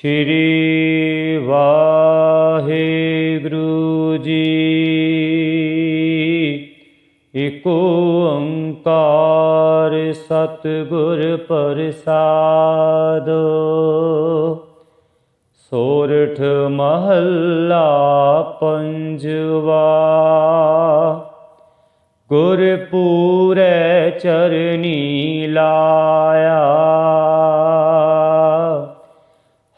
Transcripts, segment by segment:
ਸ਼੍ਰੀ ਵਾਹਿਗੁਰੂ ਜੀ। ਇਕ ਓੰਕਾਰ ਸਤਿਗੁਰ ਪ੍ਰਸਾਦ। ਸੋਰਠ ਮਹੱਲਾ ਪੰਜਵਾ। ਗੁਰ ਚਰਨੀ ਲਾਇਆ।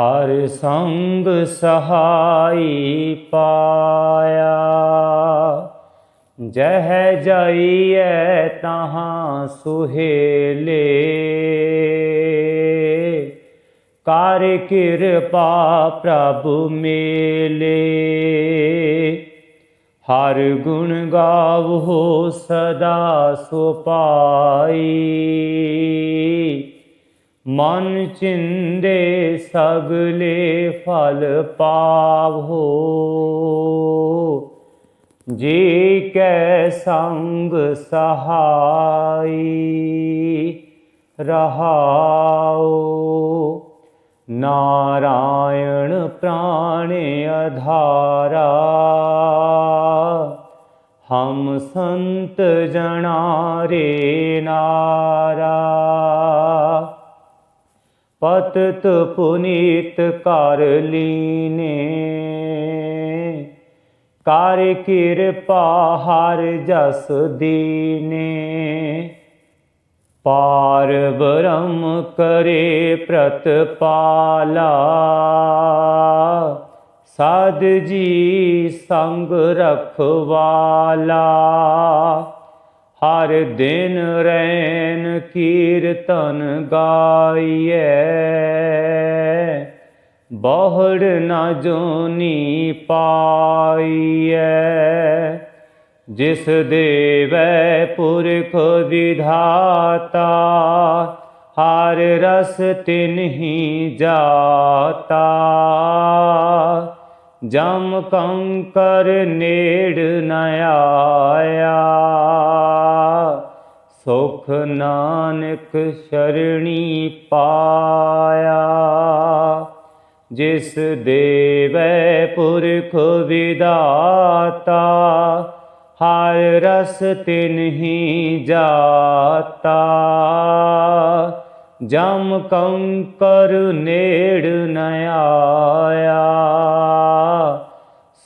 ਹਰ ਸੰਗ ਸਹਾਈ ਪਾਇਆ। ਜਹ ਜਾਈਐ ਤਹਾਂ ਸੁਹੇਲੇ। ਕਰ ਕਿਰਪਾ ਪ੍ਰਭ ਮੇਲੇ। ਹਰ ਗੁਣ ਗਾਵੋ ਸਦਾ ਸੁਪਾਈ। ਮਨ ਚਿੰਦੇ ਸਗਲੇ ਫਲ ਪਾਵੋ। ਜੀ ਕੈ ਸੰਗ ਸਹਾਈ ਰਹਾਉ ਨਾਰਾਇਣ ਪ੍ਰਾਣ ਅਧਾਰਾ, ਹਮ ਸੰਤ ਜਣਾ ਰੇ ਨਾਰਾ। ਪਤਤ ਪੁਨੀਤ ਕਰ ਲੀਨੇ। ਕਰ ਕਿਰਪਾ ਹਰ ਜਸ ਦੀਨੇ। ਪਾਰ ਬ੍ਰਹਮ ਕਰੇ ਪ੍ਰਤਪਾਲਾ। ਸਾਧ ਜੀ ਸੰਗ ਰਖਵਾਲਾ। ਹਰ ਦਿਨ ਰੈਨ ਕੀਰਤਨ ਗਾਈਐ। ਬਹੁੜ ਨਾ ਜੋਨੀ ਪਾਈਐ। ਜਿਸ ਦੇਵੈ ਪੁਰਖ ਵਿਧਾਤਾ, ਹਰ ਰਸ ਤਿਨਹੀ ਜਾਤਾ। ਜਮ ਕੰਕਰ ਨੇੜ ਨ ਆਇਆ। ਸੁਖ ਨਾਨਕ ਸ਼ਰਣੀ ਪਾਇਆ। ਜਿਸ ਦੇਵੈ ਪੁਰਖ ਵਿਦਾਤਾ, ਹਰ ਰਸ ਤਿਨਹੀ ਜਾਤਾ। ਜਮ ਕੰਕਰ ਨੇੜ ਨ ਆਇਆ।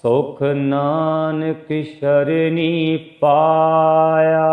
ਸੁਖ ਨਾਨਕ ਸ਼ਰਣੀ ਪਾਇਆ।